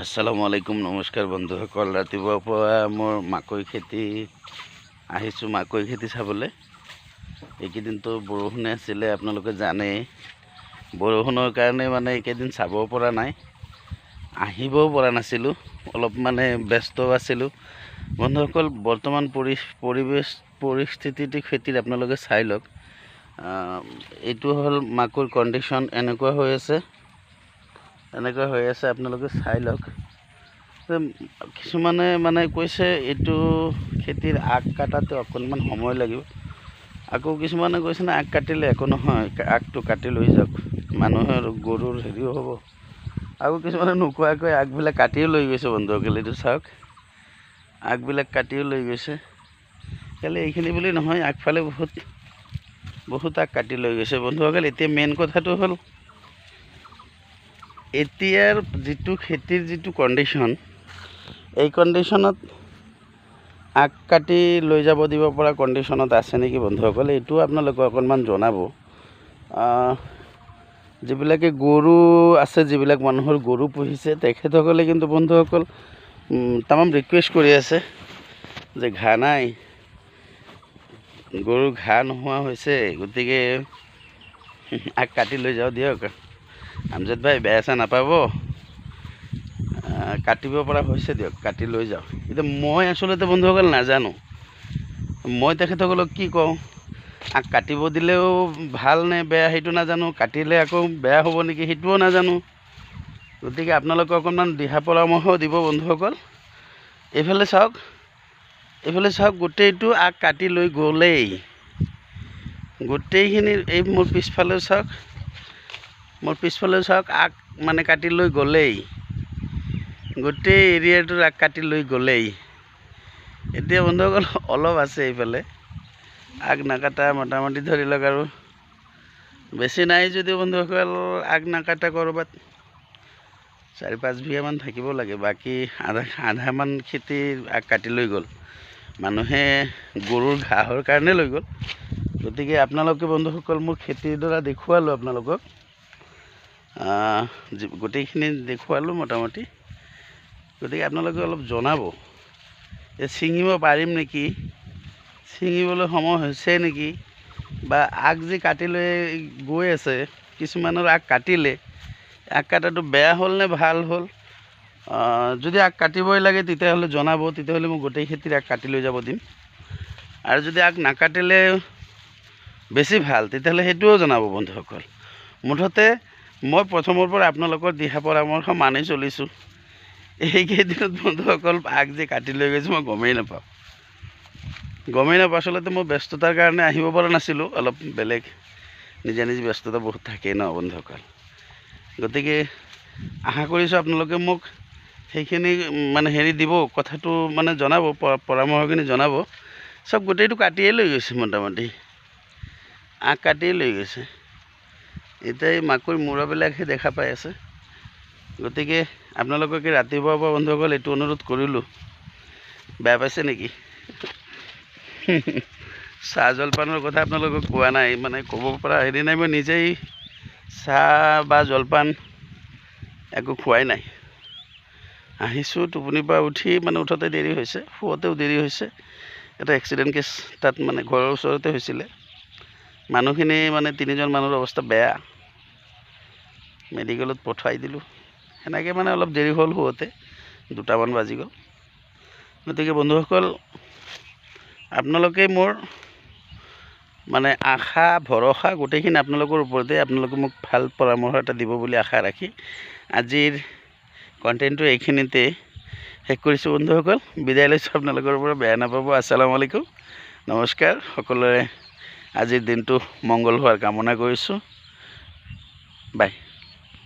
আসসালামু আলাইকুম নমস্কাৰ বন্ধুসকল ৰাতিপুৱাৰ পৰা মোৰ মাকৈ খেতি, আহিছোঁ মাকৈ খেতি চাবলৈ। এইকেইদিনতো বৰষুণে আছিলে, আপোনালোকে জানেই বৰষুণৰ কাৰণে মানে এইকেইদিন চাব পৰা নাই, আহিবও পৰা নাছিলোঁ, অলপ মানে ব্যস্ত আছিলোঁ। বন্ধুসকল বৰ্তমান পৰি, পৰিৱেশ, পৰিস্থিতিটো খেতিত আপোনালোকে চাই লওক। এইটো হ'ল মাকৈ কণ্ডিশ্যন এনেকুৱা হৈ আছে। এনেকুৱা হৈ আছে আপোনালোকে চাই লওক। কিছুমানে মানে কৈছে এইটো খেতিৰ আগ কাটাতে অকণমান সময় লাগিব। আকৌ কিছুমানে কৈছে না আগ কাটিলে একো নহয় আগটো কাটি লৈ যাওক। মানুহৰ গৰুৰ হেৰিও হ'ব। আকৌ কিছুমানে নোকোৱাকৈ আগবিলাক কাটিও লৈ গৈছে বন্ধুসকল এইটো চাওক। আগবিলাক কাটিও লৈ গৈছে। কেলৈ এইখিনি বুলি নহয় আগফালে বহুত বহুত আগ কাটি লৈ গৈছে। বন্ধুসকল এতিয়া মেইন কথাটো হ'ল এতিয়াৰ যিটো খেতিৰ যিটো কণ্ডিশ্যন এই কণ্ডিশ্যনত আগ কাটি লৈ যাব দিব পৰা কণ্ডিশ্যনত আছে নেকি বন্ধুসকল? এইটো আপোনালোকে অকণমান জনাব। যিবিলাকে গৰু আছে, যিবিলাক মানুহৰ গৰু পুহিছে, তেখেতসকলে কিন্তু বন্ধুসকল তামাম ৰিকুৱেষ্ট কৰি আছে যে ঘাঁহ নাই। গৰু ঘাঁহ নোহোৱা হৈছে, গতিকে আগ কাটি লৈ যাওঁ দিয়ক। আমজাদ ভাই বেয়া চেয়া নাপাব। কাটিব পৰা হৈছে দিয়ক কাটি লৈ যাওঁ এতিয়া মই আচলতে বন্ধুসকল নাজানো। মই তেখেতসকলক কি কওঁ? কাটিব দিলেও ভাল নে বেয়া সেইটো নাজানো কাটিলে আকৌ বেয়া হ'ব নেকি সেইটোও নাজানো। গতিকে আপোনালোকে অকণমান দিহা পৰামৰ্শ দিব বন্ধুসকল। এইফালে চাওক এইফালে চাওক গোটেইটো আগ কাটি লৈ গ'লেই। গোটেইখিনি এই মোৰ পিছফালেও চাওক মোৰ পিছফালে চাওক আগ মানে কাটি লৈ গ'লেই। গোটেই এৰিয়াটোৰ আগ কাটি লৈ গ'লেই। এতিয়া বন্ধুসকল অলপ আছে এইফালে। আগ নাকাটা মোটামুটি ধৰি লওক আৰু বেছি নাই যদিও বন্ধুসকল আগ নাকাটা ক'ৰবাত চাৰি পাঁচ বিঘামান থাকিব লাগে। বাকী আধা আধামান খেতি আগ কাটি লৈ গ'ল। মানুহে গৰুৰ ঘাঁহৰ কাৰণে লৈ গ'ল। গতিকে আপোনালোকে বন্ধুসকল মোৰ খেতিৰ দ্বাৰা দেখুৱালোঁ আপোনালোকক। গোটেইখিনি দেখুৱালোঁ মোটামুটি। গতিকে আপোনালোকে অলপ জনাব। যে ছিঙিব পাৰিম নেকি? ছিঙিবলৈ সময় হৈছে নেকি? বা আগ যি কাটি লৈ গৈ আছে কিছুমানৰ আগ কাটিলে আগ কাটাটো বেয়া হ'ল নে ভাল হ'ল? যদি আগ কাটিবই লাগে তেতিয়াহ'লে জনাব তেতিয়াহ'লে মই গোটেই খেতিৰ আগ কাটি লৈ যাব দিম। আৰু যদি আগ নাকাটিলে বেছি ভাল তেতিয়াহ'লে সেইটোও জনাব বন্ধুসকল। মুঠতে মই প্ৰথমৰ পৰা আপোনালোকৰ দিহা পৰামৰ্শ মানি চলিছোঁ। এইকেইদিনত বন্ধুসকল আগ যে কাটি লৈ গৈছোঁ মই গমেই নাপাওঁ। গমেই নাপাওঁ আচলতে মই ব্যস্ততাৰ কাৰণে আহিব পৰা নাছিলোঁ অলপ বেলেগ নিজা নিজে ব্যস্ততা বহুত থাকেই ন বন্ধুসকল। গতিকে আশা কৰিছোঁ আপোনালোকে মোক সেইখিনি মানে হেৰি দিব কথাটো মানে জনাব পৰামৰ্শখিনি জনাব। চব গোটেইটো কাটিয়ে লৈ গৈছে মোটামুটি। আগ কাটিয়ে লৈ গৈছে। এতিয়া এই মাকৈ মূৰাবিলাকহে দেখা পাই আছে। গতিকে আপোনালোককে ৰাতিপুৱাৰ পৰা বন্ধুসকল এইটো অনুৰোধ কৰিলোঁ। বেয়া পাইছে নেকি? চাহ জলপানৰ কথা আপোনালোকক কোৱা নাই মানে ক'ব পৰা হেৰি নাই মই নিজেই চাহ বা জলপান একো খোৱাই নাই। আহিছোঁ টোপনিৰ পৰা উঠি মানে উঠোতে দেৰি হৈছে শুৱতেও দেৰি হৈছে। এটা এক্সিডেণ্ট কেছ তাত মানে ঘৰৰ ওচৰতে হৈছিলে। মানুহখিনি মানে তিনিজন মানুহৰ অৱস্থা বেয়া। মেডিকেলত পঠুৱাই দিলোঁ। সেনেকৈ মানে অলপ দেৰি হ'ল শুৱতে। দুটামান বাজি গ'ল। গতিকে বন্ধুসকল আপোনালোকে মোৰ মানে আশা ভৰসা গোটেইখিনি আপোনালোকৰ ওপৰতে আপোনালোকে মোক ভাল পৰামৰ্শ এটা দিব বুলি আশা ৰাখি আজিৰ কণ্টেণ্টটো এইখিনিতে শেষ কৰিছোঁ বন্ধুসকল। বিদায় লৈছোঁ। আপোনালোকৰ পৰা বেয়া নাপাব। আছালামু আলাইকুম। নমস্কাৰ। সকলোৰে আজিৰ দিনটো মংগল হোৱাৰ কামনা কৰিছোঁ। বাই।